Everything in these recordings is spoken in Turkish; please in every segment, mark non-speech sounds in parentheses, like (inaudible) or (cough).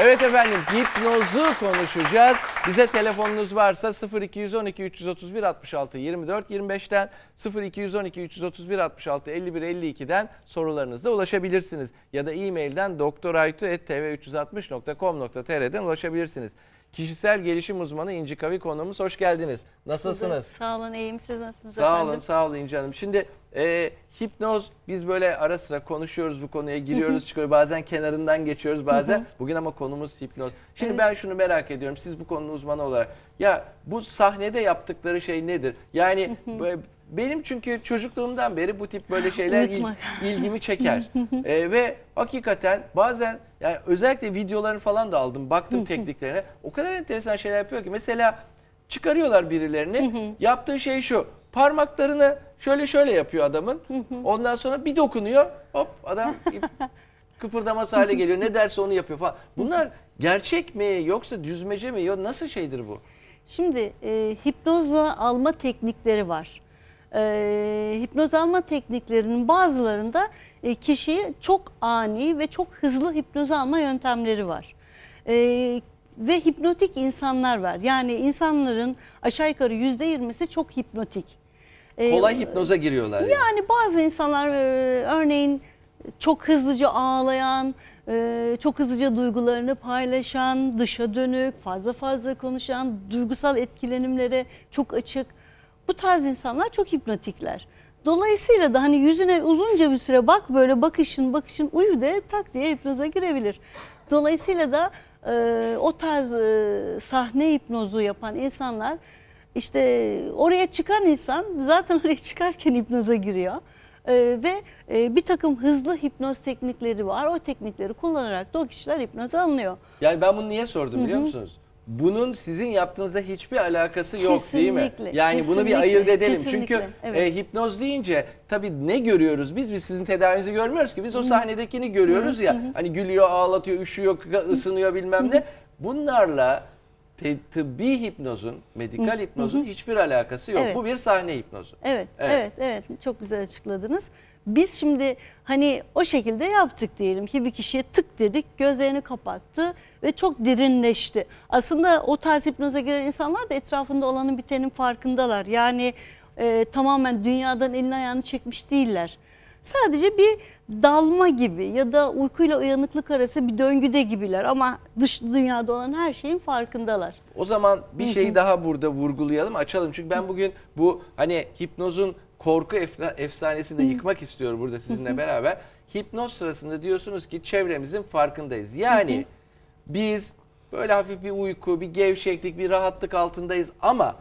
Evet efendim hipnozu konuşacağız. Bize telefonunuz varsa 0212 331 66 24 25'ten 0212 331 66 51 52'den sorularınızla ulaşabilirsiniz. Ya da e-mailden doktoraytu.tv360.com.tr'den ulaşabilirsiniz. Kişisel gelişim uzmanı İnci Kavi konuğumuz hoş geldiniz. Nasılsınız? Sağ olun iyiyim siz nasılsınız Sağ efendim? olun, sağ olun İnci Hanım. Şimdi e, hipnoz biz böyle ara sıra konuşuyoruz bu konuya, giriyoruz (laughs) çıkıyoruz. Bazen kenarından geçiyoruz bazen. (laughs) Bugün ama konumuz hipnoz. Şimdi ben şunu merak ediyorum. Siz bu konunun uzmanı olarak. Ya bu sahnede yaptıkları şey nedir? Yani böyle- (laughs) benim çünkü çocukluğumdan beri bu tip böyle şeyler il- ilgimi çeker. (laughs) E, ve hakikaten bazen yani özellikle videolarını falan da aldım. Baktım tekniklerine. O kadar enteresan şeyler yapıyor ki. Mesela çıkarıyorlar birilerini. Yaptığı şey şu. Parmaklarını şöyle şöyle yapıyor adamın. Ondan sonra bir dokunuyor. Hop adam (laughs) ip- kıpırdamaz hale geliyor. Ne derse onu yapıyor falan. Bunlar gerçek mi yoksa düzmece mi? Nasıl şeydir bu? Şimdi e, hipnozla alma teknikleri var. E, hipnoz alma tekniklerinin bazılarında e, kişiyi çok ani ve çok hızlı hipnoz alma yöntemleri var. E, ve hipnotik insanlar var. Yani insanların aşağı yukarı yüzde yirmisi çok hipnotik. E, Kolay hipnoza giriyorlar. yani. Yani bazı insanlar e, örneğin çok hızlıca ağlayan, e, çok hızlıca duygularını paylaşan, dışa dönük, fazla fazla konuşan, duygusal etkilenimlere çok açık. Bu tarz insanlar çok hipnotikler. Dolayısıyla da hani yüzüne uzunca bir süre bak böyle bakışın bakışın uyu de tak diye hipnoza girebilir. Dolayısıyla da e, o tarz e, sahne hipnozu yapan insanlar işte oraya çıkan insan zaten (laughs) oraya çıkarken hipnoza giriyor. Ee, ve e, bir takım hızlı hipnoz teknikleri var. O teknikleri kullanarak da o kişiler hipnoza alınıyor. Yani ben bunu niye sordum biliyor musunuz? Bunun sizin yaptığınızda hiçbir alakası yok değil mi? Kesinlikle, Yani bunu bir kesinlikle, ayırt edelim. kesinlikle, Çünkü evet. e, hipnoz deyince tabii ne görüyoruz biz? Biz sizin tedavinizi görmüyoruz ki. Biz o sahnedekini görüyoruz ya. Hani gülüyor, ağlatıyor, üşüyor, ısınıyor bilmem ne. Bunlarla tıbbi hipnozun, medikal hipnozun hiçbir alakası yok. Evet. Bu bir sahne hipnozu. Evet, Evet. evet, evet, Çok güzel açıkladınız. Biz şimdi hani o şekilde yaptık diyelim ki bir kişiye tık dedik, gözlerini kapattı ve çok derinleşti. Aslında o tarz hipnoza giren insanlar da etrafında olanın bitenin farkındalar. Yani e, tamamen dünyadan elini ayağını çekmiş değiller. Sadece bir dalma gibi ya da uykuyla uyanıklık arası bir döngüde gibiler ama dış dünyada olan her şeyin farkındalar. O zaman bir şeyi daha burada vurgulayalım, açalım. Çünkü ben bugün bu hani hipnozun korku efsanesini de yıkmak istiyorum burada sizinle beraber. Hipnoz sırasında diyorsunuz ki çevremizin farkındayız. Yani biz böyle hafif bir uyku, bir gevşeklik, bir rahatlık altındayız ama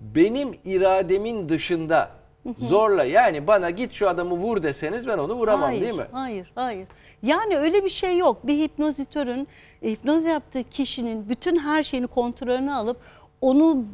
benim irademin dışında zorla yani bana git şu adamı vur deseniz ben onu vuramam hayır, değil mi? Hayır, hayır. Yani öyle bir şey yok. Bir hipnozitörün hipnoz yaptığı kişinin bütün her şeyini kontrolünü alıp onu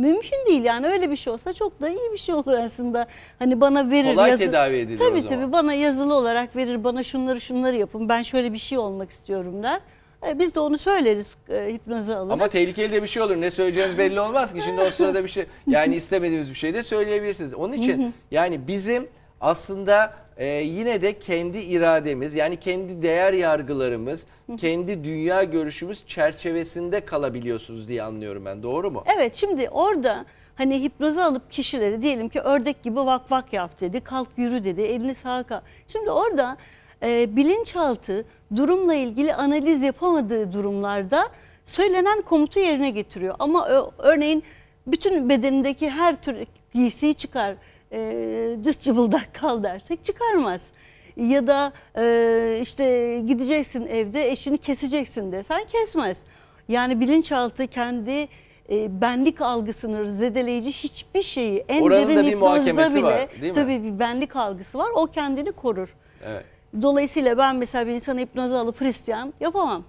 mümkün değil yani öyle bir şey olsa çok da iyi bir şey olur aslında. Hani bana verir Kolay tedavi edilir o Tabii zaman. tabii bana yazılı olarak verir bana şunları şunları yapın ben şöyle bir şey olmak istiyorum der. E, biz de onu söyleriz e, hipnoza alırız. Ama tehlikeli de bir şey olur. Ne söyleyeceğiniz belli olmaz ki. Şimdi o (laughs) sırada bir şey yani istemediğimiz bir şey de söyleyebilirsiniz. Onun için yani bizim aslında e, yine de kendi irademiz yani kendi değer yargılarımız, kendi dünya görüşümüz çerçevesinde kalabiliyorsunuz diye anlıyorum ben. Doğru mu? Evet şimdi orada hani hipnoza alıp kişileri diyelim ki ördek gibi vak vak yap dedi, kalk yürü dedi, elini sağa kalk. Şimdi orada e, bilinçaltı durumla ilgili analiz yapamadığı durumlarda söylenen komutu yerine getiriyor. Ama örneğin bütün bedenindeki her tür giysiyi çıkar, e, cız cıbıldak (laughs) kal dersek çıkarmaz. Ya da e, işte gideceksin evde eşini keseceksin desen kesmez. Yani bilinçaltı kendi e, benlik algısını zedeleyici hiçbir şeyi en Oranın derin da bir muhakemesi bile var, değil mi? tabii bir benlik algısı var. O kendini korur. Evet. Dolayısıyla ben mesela bir insanı hipnoza alıp Hristiyan yapamam.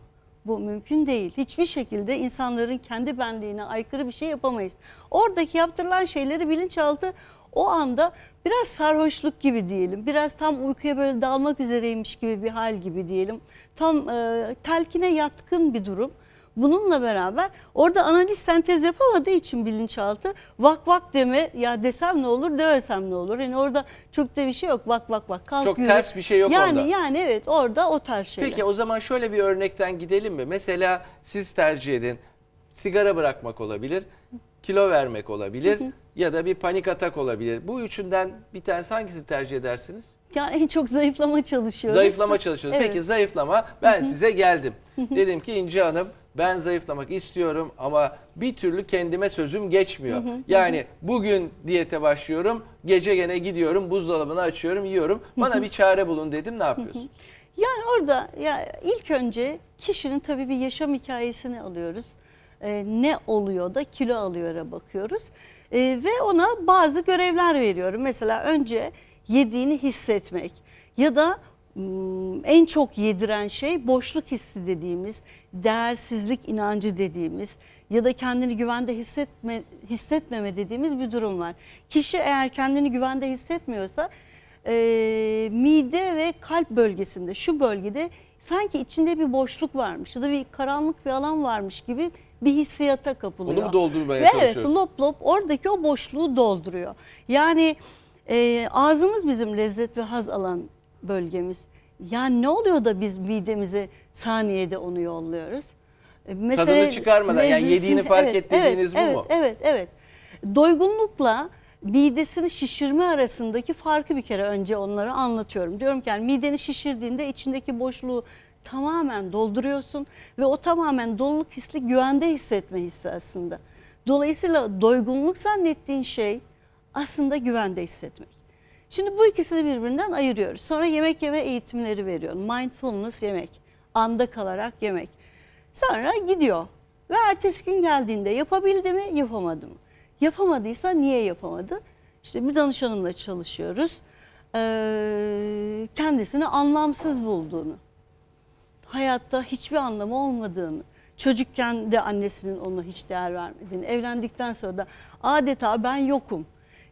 Bu mümkün değil. Hiçbir şekilde insanların kendi benliğine aykırı bir şey yapamayız. Oradaki yaptırılan şeyleri bilinçaltı o anda biraz sarhoşluk gibi diyelim. Biraz tam uykuya böyle dalmak üzereymiş gibi bir hal gibi diyelim. Tam e, telkine yatkın bir durum. Bununla beraber orada analiz sentez yapamadığı için bilinçaltı vak vak deme ya desem ne olur demesem ne olur. Yani orada Türk'te bir şey yok vak vak vak kalk Çok yürü. ters bir şey yok yani, orada. Yani evet orada o tarz şeyler. Peki o zaman şöyle bir örnekten gidelim mi? Mesela siz tercih edin. Sigara bırakmak olabilir, kilo vermek olabilir ya da bir panik atak olabilir. Bu üçünden bir tanesi hangisi tercih edersiniz? Yani en çok zayıflama çalışıyoruz. Zayıflama çalışıyoruz. Evet. Peki zayıflama ben size geldim. Dedim ki İnci Hanım ben zayıflamak istiyorum ama bir türlü kendime sözüm geçmiyor. Yani bugün diyete başlıyorum, gece gene gidiyorum, buzdolabını açıyorum, yiyorum. Bana bir çare bulun dedim. Ne yapıyorsunuz? Yani orada ya ilk önce kişinin tabii bir yaşam hikayesini alıyoruz. Ee, ne oluyor da kilo alıyor'a bakıyoruz. Ee, ve ona bazı görevler veriyorum. Mesela önce yediğini hissetmek ya da en çok yediren şey boşluk hissi dediğimiz, değersizlik inancı dediğimiz ya da kendini güvende hissetme, hissetmeme dediğimiz bir durum var. Kişi eğer kendini güvende hissetmiyorsa e, mide ve kalp bölgesinde şu bölgede sanki içinde bir boşluk varmış ya da bir karanlık bir alan varmış gibi bir hissiyata kapılıyor. Onu mu doldurmaya Ve Evet çalışıyoruz? lop lop oradaki o boşluğu dolduruyor. Yani e, ağzımız bizim lezzet ve haz alan bölgemiz. Yani ne oluyor da biz midemize saniyede onu yolluyoruz? E, mesele Tadını çıkarmadan, yani lezzet- yediğini fark Evet, et dediğiniz evet, bu mu? Evet, evet, evet. Doygunlukla midesini şişirme arasındaki farkı bir kere önce onlara anlatıyorum. Diyorum ki yani mideni şişirdiğinde içindeki boşluğu tamamen dolduruyorsun ve o tamamen doluluk hissi güvende hissetme hissi aslında. Dolayısıyla doygunluk zannettiğin şey aslında güvende hissetmek. Şimdi bu ikisini birbirinden ayırıyoruz. Sonra yemek yeme eğitimleri veriyorum. Mindfulness yemek, anda kalarak yemek. Sonra gidiyor ve ertesi gün geldiğinde yapabildi mi, yapamadı mı? Yapamadıysa niye yapamadı? İşte bir danışanımla çalışıyoruz. Ee, kendisini anlamsız bulduğunu, hayatta hiçbir anlamı olmadığını, çocukken de annesinin ona hiç değer vermediğini, evlendikten sonra da adeta ben yokum.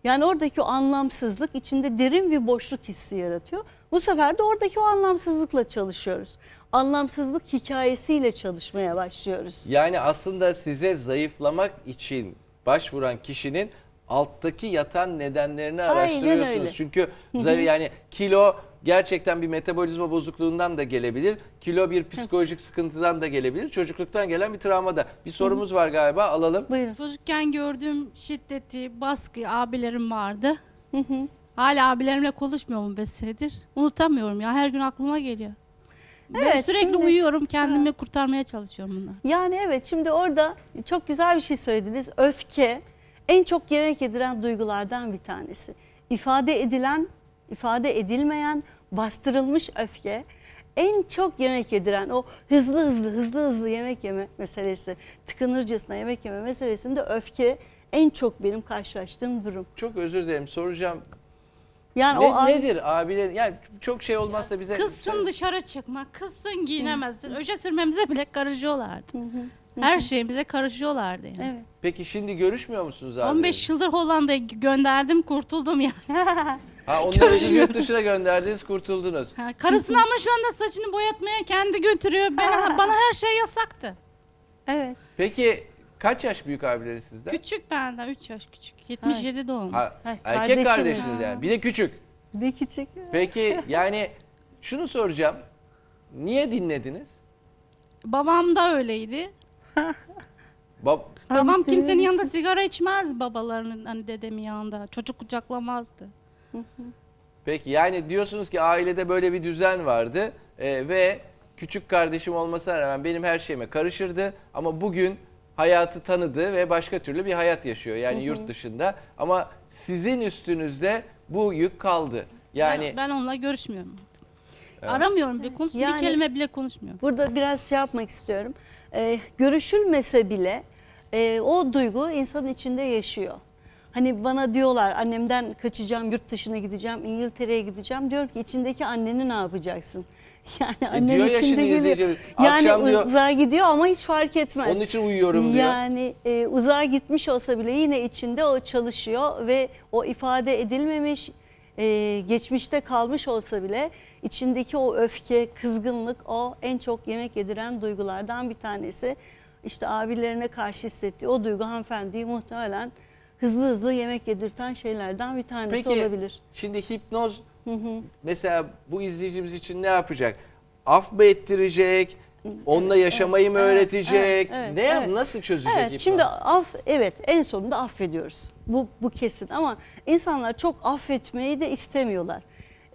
Yani oradaki o anlamsızlık içinde derin bir boşluk hissi yaratıyor. Bu sefer de oradaki o anlamsızlıkla çalışıyoruz. Anlamsızlık hikayesiyle çalışmaya başlıyoruz. Yani aslında size zayıflamak için başvuran kişinin alttaki yatan nedenlerini Aynen araştırıyorsunuz. öyle. Çünkü zayıf yani kilo gerçekten bir metabolizma bozukluğundan da gelebilir. Kilo bir psikolojik sıkıntıdan da gelebilir. Çocukluktan gelen bir travmada. Bir sorumuz var galiba alalım. Buyurun. Çocukken gördüğüm şiddeti, baskıyı abilerim vardı. Hala abilerimle konuşmuyorum 5 senedir. Unutamıyorum ya her gün aklıma geliyor. ben Evet, sürekli şimdi- uyuyorum kendimi kurtarmaya çalışıyorum bundan. Yani evet şimdi orada çok güzel bir şey söylediniz. Öfke en çok yemek yediren duygulardan bir tanesi. İfade edilen, ifade edilmeyen, bastırılmış öfke en çok yemek yediren o hızlı hızlı hızlı hızlı yemek yeme meselesi, tıkınırcasına yemek yeme meselesinde öfke en çok benim karşılaştığım durum. Çok özür dilerim soracağım. Yani Ne- o an- nedir abilerin? Yani çok şey olmazsa bize Kızsın dışarı çıkma, kızsın giyinemezsin. Öce sürmemize bile karışıyorlardı. Her şeyimize karışıyorlardı yani. Evet. Peki şimdi görüşmüyor musunuz abi? 15 yıldır Hollanda'ya gönderdim kurtuldum yani. (laughs) Ha onları siz yurt dışına gönderdiniz kurtuldunuz. Ha, karısını ama şu anda saçını boyatmaya kendi götürüyor. Ben, (laughs) bana her şey yasaktı. Evet. Peki kaç yaş büyük abileri sizden? Küçük benden 3 yaş küçük. 77 doğumlu. Ha, Ha, erkek kardeşiniz. kardeşiniz yani. Bir de küçük. Ne küçük. Peki (laughs) yani şunu soracağım. Niye dinlediniz? Babam da öyleydi. (laughs) Bab Babam kimsenin yanında sigara içmez babalarının hani dedemin yanında. Çocuk kucaklamazdı. Peki yani diyorsunuz ki ailede böyle bir düzen vardı e, ve küçük kardeşim olmasına rağmen benim her şeyime karışırdı ama bugün hayatı tanıdı ve başka türlü bir hayat yaşıyor yani yurt dışında ama sizin üstünüzde bu yük kaldı. Yani Ben, ben onunla görüşmüyorum artık. Aramıyorum bile konuş Yani- bir kelime bile konuşmuyorum. Burada biraz şey yapmak istiyorum. Ee, görüşülmese bile e, o duygu insanın içinde yaşıyor. Hani bana diyorlar annemden kaçacağım, yurt dışına gideceğim, İngiltere'ye gideceğim. Diyorum ki içindeki anneni ne yapacaksın? (laughs) Yani annen E, diyor ya içinde şimdi geliyor. Yani akşam diyor- uzağa gidiyor ama hiç fark etmez. onun için uyuyorum diyor. Yani e, uzağa gitmiş olsa bile yine içinde o çalışıyor ve o ifade edilmemiş, e, geçmişte kalmış olsa bile içindeki o öfke, kızgınlık o en çok yemek yediren duygulardan bir tanesi. işte abilerine karşı hissettiği o duygu hanımefendiyi muhtemelen hızlı hızlı yemek yedirten şeylerden bir tanesi Peki olabilir. şimdi hipnoz mesela bu izleyicimiz için ne yapacak? Af mı ettirecek? Onunla yaşamayı mı öğretecek? evet, evet, ne yap evet. nasıl çözecek Evet şimdi af evet en sonunda affediyoruz. Bu bu kesin ama insanlar çok affetmeyi de istemiyorlar.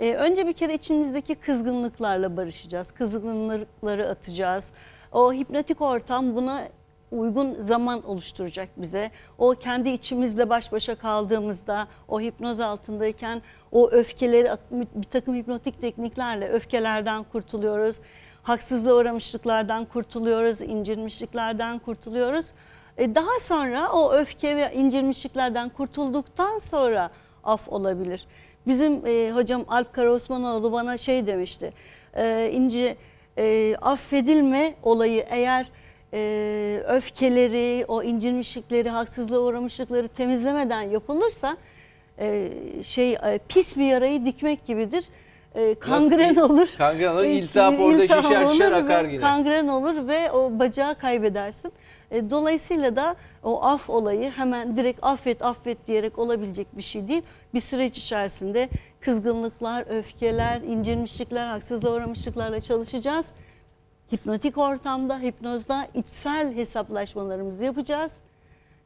Ee, önce bir kere içimizdeki kızgınlıklarla barışacağız. Kızgınlıkları atacağız. O hipnotik ortam buna uygun zaman oluşturacak bize. O kendi içimizle baş başa kaldığımızda, o hipnoz altındayken o öfkeleri bir takım hipnotik tekniklerle öfkelerden kurtuluyoruz. Haksızlığa uğramışlıklardan kurtuluyoruz, incirmişliklerden kurtuluyoruz. E, Daha sonra o öfke ve incirmişliklerden kurtulduktan sonra af olabilir. Bizim e, hocam Alp Karaosmanoğlu bana şey demişti. E, İnci e, affedilme olayı eğer e, öfkeleri, o incirmişlikleri, haksızlığa uğramışlıkları temizlemeden yapılırsa e, şey e, pis bir yarayı dikmek gibidir. E, kangren olur. kangren olur, E, iltihap orada iltihap şişer, şişer, olur akar ve yine. Kangren olur ve o bacağı kaybedersin. E, dolayısıyla da o af olayı hemen direkt affet affet diyerek olabilecek bir şey değil. Bir süreç içerisinde kızgınlıklar, öfkeler, incirmişlikler, haksızlığa uğramışlıklarla çalışacağız. Hipnotik ortamda, hipnozda içsel hesaplaşmalarımızı yapacağız.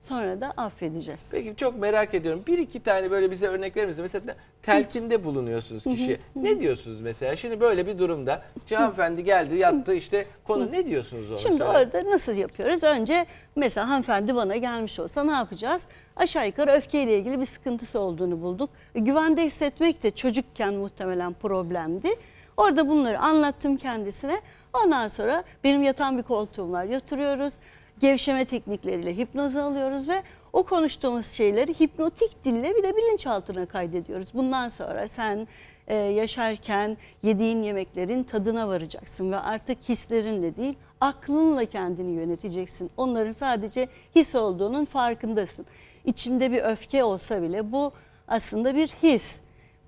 Sonra da affedeceğiz. Peki çok merak ediyorum. Bir iki tane böyle bize örnek verir misiniz? Mesela telkinde bulunuyorsunuz kişiye. Ne diyorsunuz mesela? Şimdi böyle bir durumda hanımefendi geldi yattı işte konu ne diyorsunuz ona? Şimdi orada nasıl yapıyoruz? Önce mesela hanımefendi bana gelmiş olsa ne yapacağız? Aşağı yukarı öfkeyle ilgili bir sıkıntısı olduğunu bulduk. E, Güvende hissetmek de çocukken muhtemelen problemdi. Orada bunları anlattım kendisine. Ondan sonra benim yatan bir koltuğum var. Yatırıyoruz. Gevşeme teknikleriyle hipnoza alıyoruz ve o konuştuğumuz şeyleri hipnotik dille bir de bilinçaltına kaydediyoruz. Bundan sonra sen e, yaşarken yediğin yemeklerin tadına varacaksın ve artık hislerinle değil aklınla kendini yöneteceksin. Onların sadece his olduğunun farkındasın. İçinde bir öfke olsa bile bu aslında bir his.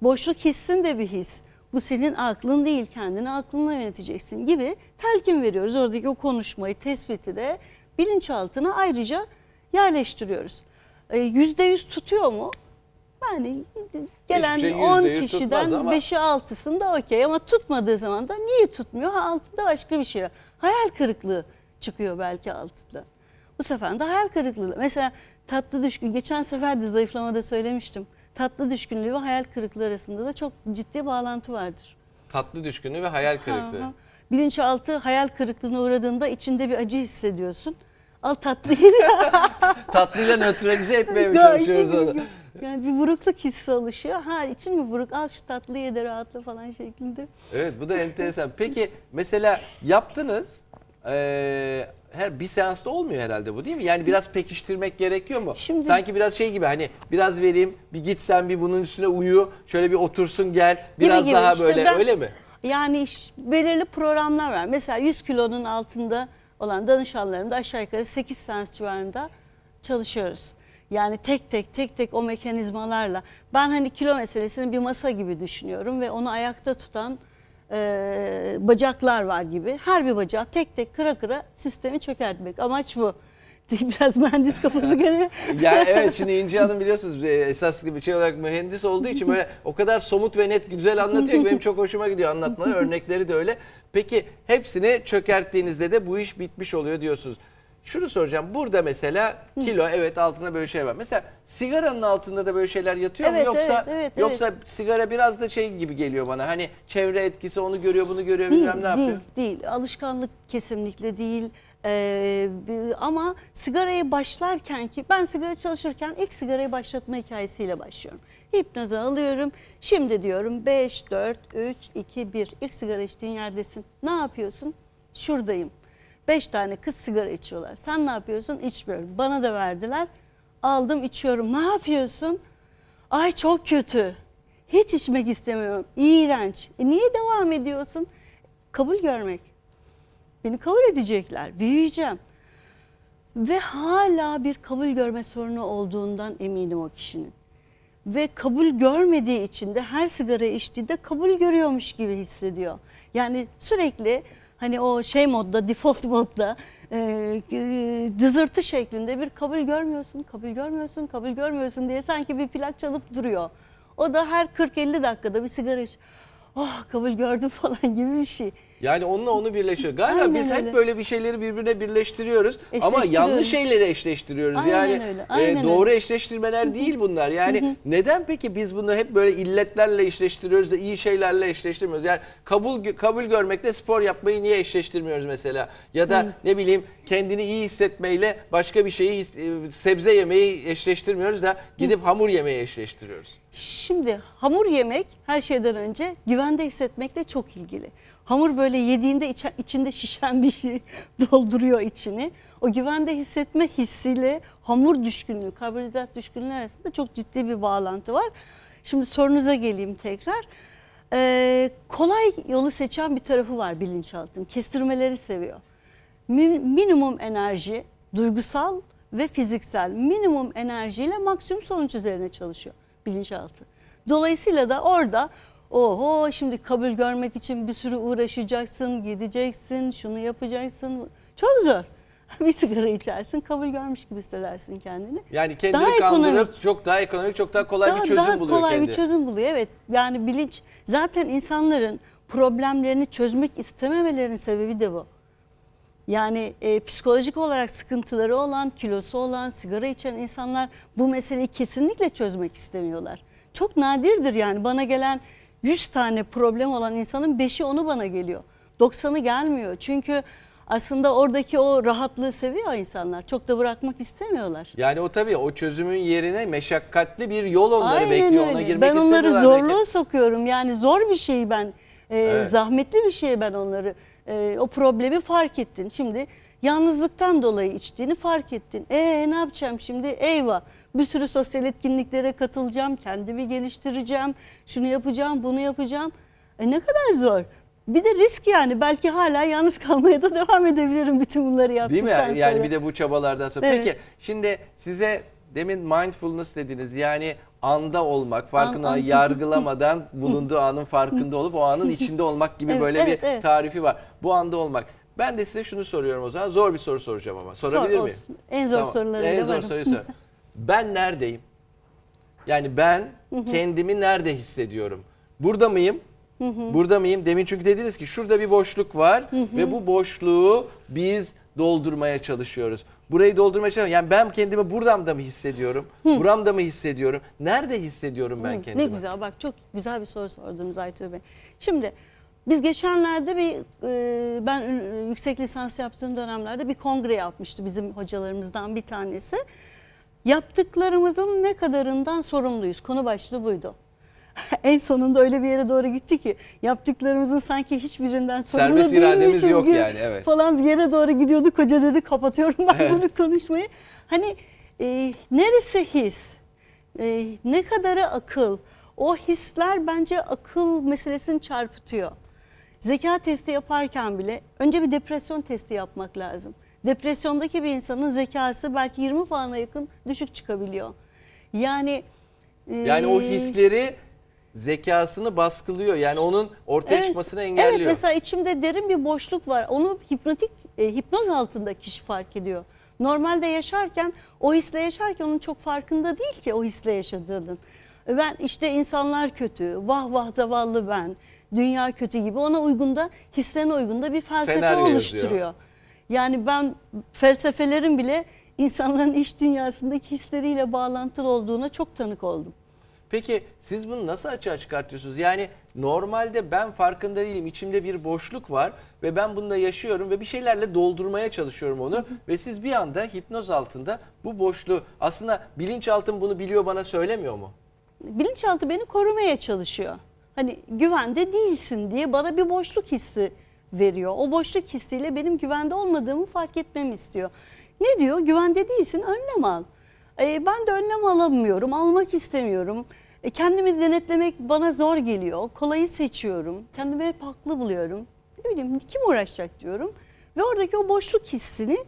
Boşluk hissin de bir his. Bu senin aklın değil, kendini aklınla yöneteceksin gibi telkin veriyoruz. Oradaki o konuşmayı, tespiti de bilinçaltına ayrıca yerleştiriyoruz. E, Yüzde yüz tutuyor mu? Yani gelen şey 10 yüzde yüz kişiden tutmaz ama- 5'i 6'sında okey ama tutmadığı zaman da niye tutmuyor? Ha, altında başka bir şey var. Hayal kırıklığı çıkıyor belki altında. Bu sefer de hayal kırıklığı. Mesela tatlı düşkün, geçen sefer de zayıflamada söylemiştim. Tatlı düşkünlüğü ve hayal kırıklığı arasında da çok ciddi bağlantı vardır. Tatlı düşkünlüğü ve hayal kırıklığı. Hı hı. Bilinçaltı hayal kırıklığına uğradığında içinde bir acı hissediyorsun. Al tatlıyı. (laughs) Tatlıyla nötralize etmeye mi çalışıyoruz onu? Yani bir burukluk hissi oluşuyor. Ha için mi buruk? Al şu tatlıyı de rahatla falan şeklinde. Evet bu da enteresan. Peki mesela yaptınız eee, her bir seansta olmuyor herhalde bu değil mi? Yani biraz pekiştirmek gerekiyor mu? Şimdi- Sanki biraz şey gibi hani biraz vereyim bir git sen bir bunun üstüne uyu şöyle bir otursun gel biraz gibi. daha İşte böyle ben- öyle mi? Yani iş- belirli programlar var. Mesela 100 kilonun altında olan danışanlarımda aşağı yukarı 8 seans civarında çalışıyoruz. Yani tek tek tek tek o mekanizmalarla. Ben hani kilo meselesini bir masa gibi düşünüyorum ve onu ayakta tutan e, bacaklar var gibi. Her bir bacağı tek tek kıra kıra sistemi çökertmek. Amaç bu. Biraz mühendis kafası (laughs) gene. Ya evet şimdi İnci Hanım biliyorsunuz e, esas bir şey olarak mühendis olduğu için böyle (laughs) o kadar somut ve net güzel anlatıyor ki benim çok hoşuma gidiyor anlatmaları. (laughs) Örnekleri de öyle. Peki hepsini çökerttiğinizde de bu iş bitmiş oluyor diyorsunuz. Şunu soracağım. Burada mesela kilo evet altında böyle şey var. Mesela sigaranın altında da böyle şeyler yatıyor Evet, mu yoksa evet, evet, yoksa sigara biraz da şey gibi geliyor bana. Hani çevre etkisi onu görüyor, bunu görüyor, Değil, bilmem ne yapıyor. değil, değil. Alışkanlık kesinlikle değil. Ee, ama sigaraya başlarken ki ben sigara çalışırken ilk sigarayı başlatma hikayesiyle başlıyorum. Hipnoza alıyorum. Şimdi diyorum 5, 4, 3, 2, 1. İlk sigara içtiğin yerdesin. Ne yapıyorsun? Şuradayım. 5 tane kız sigara içiyorlar. Sen ne yapıyorsun? İçmiyorum. Bana da verdiler. Aldım içiyorum. Ne yapıyorsun? Ay çok kötü. Hiç içmek istemiyorum. İğrenç. E niye devam ediyorsun? Kabul görmek. Beni kabul edecekler. Büyüyeceğim. Ve hala bir kabul görme sorunu olduğundan eminim o kişinin. ve kabul görmediği için de her sigara içtiğinde kabul görüyormuş gibi hissediyor. Yani sürekli hani o şey modda, default modda e, e, cızırtı şeklinde bir kabul görmüyorsun, kabul görmüyorsun, kabul görmüyorsun diye sanki bir plak çalıp duruyor. O da her 40-50 dakikada bir sigara iç. Oh kabul gördüm (laughs) falan gibi bir şey. Yani onunla onu birleşiyor. Galiba Aynen biz hep öyle. böyle bir şeyleri birbirine birleştiriyoruz ama yanlış şeyleri eşleştiriyoruz. Aynen yani öyle, e, aynen doğru eşleştirmeler değil bunlar. Yani neden peki biz bunu hep böyle illetlerle eşleştiriyoruz da iyi şeylerle eşleştirmiyoruz? Yani kabul kabul görmekle spor yapmayı niye eşleştirmiyoruz mesela? Ya da ne bileyim kendini iyi hissetmeyle başka bir şeyi e, sebze yemeyi eşleştirmiyoruz da gidip hamur yemeyi eşleştiriyoruz. Şimdi hamur yemek her şeyden önce güvende hissetmekle çok ilgili. Hamur böyle yediğinde içe- içinde şişen bir şey (laughs) dolduruyor içini. O güvende hissetme hissiyle hamur düşkünlüğü, karbonhidrat düşkünlüğü arasında çok ciddi bir bağlantı var. Şimdi sorunuza geleyim tekrar. Ee, kolay yolu seçen bir tarafı var bilinçaltının. Kestirmeleri seviyor. Min- minimum enerji, duygusal ve fiziksel minimum enerjiyle maksimum sonuç üzerine çalışıyor bilinçaltı. Dolayısıyla da orada oho şimdi kabul görmek için bir sürü uğraşacaksın, gideceksin, şunu yapacaksın. Çok zor. (laughs) Bir sigara içersin, kabul görmüş gibi hissedersin kendini. Yani kendini Daha kandırıp ekonomik. çok daha ekonomik, çok daha kolay bir Daha- çözüm daha buluyor kolay kendi. bir çözüm buluyor evet. Yani bilinç zaten insanların problemlerini çözmek istememelerinin sebebi de bu. Yani e, psikolojik olarak sıkıntıları olan, kilosu olan, sigara içen insanlar bu meseleyi kesinlikle çözmek istemiyorlar. Çok nadirdir yani bana gelen 100 tane problem olan insanın 5'i onu bana geliyor. 90'ı gelmiyor. Çünkü aslında oradaki o rahatlığı seviyor insanlar. Çok da bırakmak istemiyorlar. Yani o tabii o çözümün yerine meşakkatli bir yol onları Aynen bekliyor. Ona öyle. girmek Ben onları istemiyorlar belki. zorluğa sokuyorum. Yani zor bir şey ben, e, Evet. zahmetli bir şey ben onları. e, o problemi fark ettin. Şimdi yalnızlıktan dolayı içtiğini fark ettin. E ne yapacağım şimdi? Eyvah. Bir sürü sosyal etkinliklere katılacağım, kendimi geliştireceğim, şunu yapacağım, bunu yapacağım. E ne kadar zor. Bir de risk yani. Belki hala yalnız (laughs) kalmaya da devam edebilirim bütün bunları Değil yaptıktan mi? sonra. Yani bir de bu çabalardan sonra. Evet. Peki şimdi size demin mindfulness dediniz. Yani anda olmak, farkına An- an- yargılamadan (laughs) bulunduğu anın farkında olup o anın içinde olmak gibi Evet, böyle evet, bir evet. tarifi var. Bu anda olmak. Ben de size şunu soruyorum o zaman. Zor bir soru soracağım ama. Sorabilir miyim? olsun. En zor sorularıyla En zor varım. soruyu sor. (laughs) Ben neredeyim? Yani ben kendimi nerede hissediyorum? Burada mıyım? Burada mıyım? Demin çünkü dediniz ki şurada bir boşluk var ve bu boşluğu biz doldurmaya çalışıyoruz. Burayı doldurmaya çalışıyorum. Yani ben kendimi buradan da mı hissediyorum? Buramda mı hissediyorum? Nerede hissediyorum ben kendimi? Ne güzel bak çok güzel bir soru sordunuz Aytuğ Bey. Şimdi biz geçenlerde bir e, ben yüksek lisans yaptığım dönemlerde bir kongre yapmıştı bizim hocalarımızdan bir tanesi. Yaptıklarımızın ne kadarından sorumluyuz? Konu başlığı buydu. (laughs) en sonunda öyle bir yere doğru gitti ki yaptıklarımızın sanki hiçbirinden sorumlu Serbest irademiz değilmişiz yok gibi yani, evet. falan bir yere doğru gidiyorduk. Hoca dedi kapatıyorum ben Evet. bunu konuşmayı. Hani e, neresi his? E, ne kadarı akıl? O hisler bence akıl meselesini çarpıtıyor. Zeka testi yaparken bile önce bir depresyon testi yapmak lazım. Depresyondaki bir insanın zekası belki 20 puana yakın düşük çıkabiliyor. Yani Yani o e, hisleri zekasını baskılıyor. Yani onun ortaya Evet, çıkmasını engelliyor. Evet mesela içimde derin bir boşluk var. Onu hipnotik e, hipnoz altında kişi fark ediyor. Normalde yaşarken o hisle yaşarken onun çok farkında değil ki o hisle yaşadığının. E, Ben işte insanlar kötü, vah vah zavallı ben, dünya kötü gibi ona uygunda hislerine uygunda bir felsefe Senaryo yazıyor. oluşturuyor. Yani ben felsefelerin bile insanların iç dünyasındaki hisleriyle bağlantılı olduğuna çok tanık oldum. Peki siz bunu nasıl açığa çıkartıyorsunuz? Yani normalde ben farkında değilim. İçimde bir boşluk var ve ben bunda yaşıyorum ve bir şeylerle doldurmaya çalışıyorum onu. ve siz bir anda hipnoz altında bu boşluğu aslında bilinçaltım bunu biliyor bana söylemiyor mu? bilinçaltı beni korumaya çalışıyor. Hani güvende değilsin diye bana bir boşluk hissi veriyor. O boşluk hissiyle benim güvende olmadığımı fark etmemi istiyor. Ne diyor? Güvende değilsin, önlem al. E, ben de önlem alamıyorum, almak istemiyorum. E, kendimi denetlemek bana zor geliyor. Kolayı seçiyorum. Kendimi hep haklı buluyorum. Ne bileyim kim uğraşacak diyorum. Ve oradaki o boşluk hissini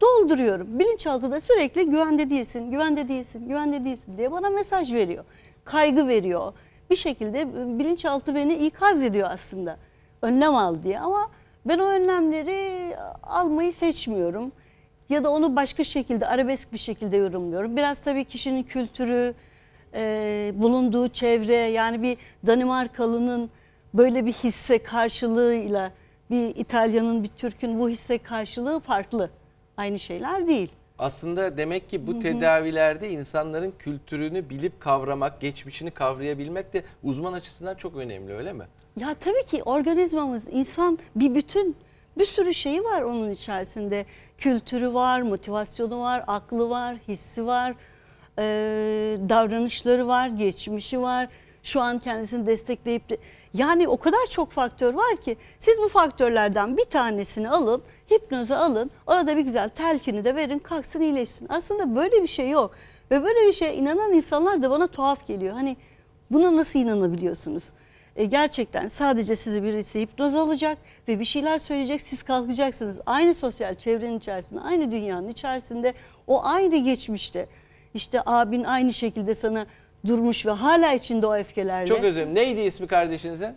dolduruyorum. Bilinçaltı da sürekli güvende değilsin, güvende değilsin, güvende değilsin diye bana mesaj veriyor. Kaygı veriyor. Bir şekilde e, bilinçaltı beni ikaz ediyor aslında. Önlem al diye ama ben o önlemleri almayı seçmiyorum. Ya da onu başka şekilde arabesk bir şekilde yorumluyorum. Biraz tabii kişinin kültürü, e, bulunduğu çevre yani bir Danimarkalı'nın böyle bir hisse karşılığıyla bir İtalyanın bir Türk'ün bu hisse karşılığı farklı. Aynı şeyler değil. Aslında demek ki bu tedavilerde insanların kültürünü bilip kavramak, geçmişini kavrayabilmek de uzman açısından çok önemli öyle mi? Ya tabii ki organizmamız insan bir bütün. Bir sürü şeyi var onun içerisinde. Kültürü var, motivasyonu var, aklı var, hissi var, eee, davranışları var, geçmişi var. Şu an kendisini destekleyip de yani o kadar çok faktör var ki siz bu faktörlerden bir tanesini alın, hipnoza alın. Orada bir güzel telkini de verin, kalksın iyileşsin. Aslında böyle bir şey yok. Ve böyle bir şeye inanan insanlar da bana tuhaf geliyor. Hani buna nasıl inanabiliyorsunuz? E, gerçekten sadece sizi birisi hipnoz alacak ve bir şeyler söyleyecek siz kalkacaksınız. Aynı sosyal çevrenin içerisinde, aynı dünyanın içerisinde o aynı geçmişte. İşte abin aynı şekilde sana durmuş ve hala içinde o öfkelerle. Çok özür dilerim. Neydi ismi kardeşinizin?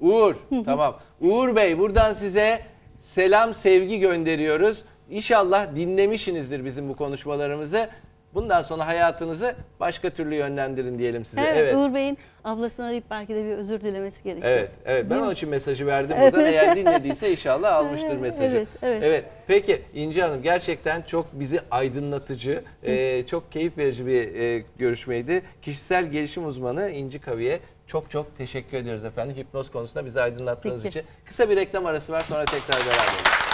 Uğur. tamam. Uğur Bey buradan size selam, sevgi gönderiyoruz. İnşallah dinlemişsinizdir bizim bu konuşmalarımızı. Bundan sonra hayatınızı başka türlü yönlendirin diyelim size. Evet, Uğur Bey'in ablasını arayıp belki de bir özür dilemesi gerekiyor. Evet, evet. Ben Değil onun için mesajı verdim buradan. Eğer dinlediyse inşallah (laughs) almıştır mesajı. Evet, evet. Peki İnci Hanım gerçekten çok bizi aydınlatıcı, e, çok keyif verici bir e, görüşmeydi. Kişisel gelişim uzmanı İnci Kavi'ye çok çok teşekkür ediyoruz efendim. Hipnoz konusunda bizi aydınlattığınız Peki. için. Kısa bir reklam arası var sonra tekrar beraber.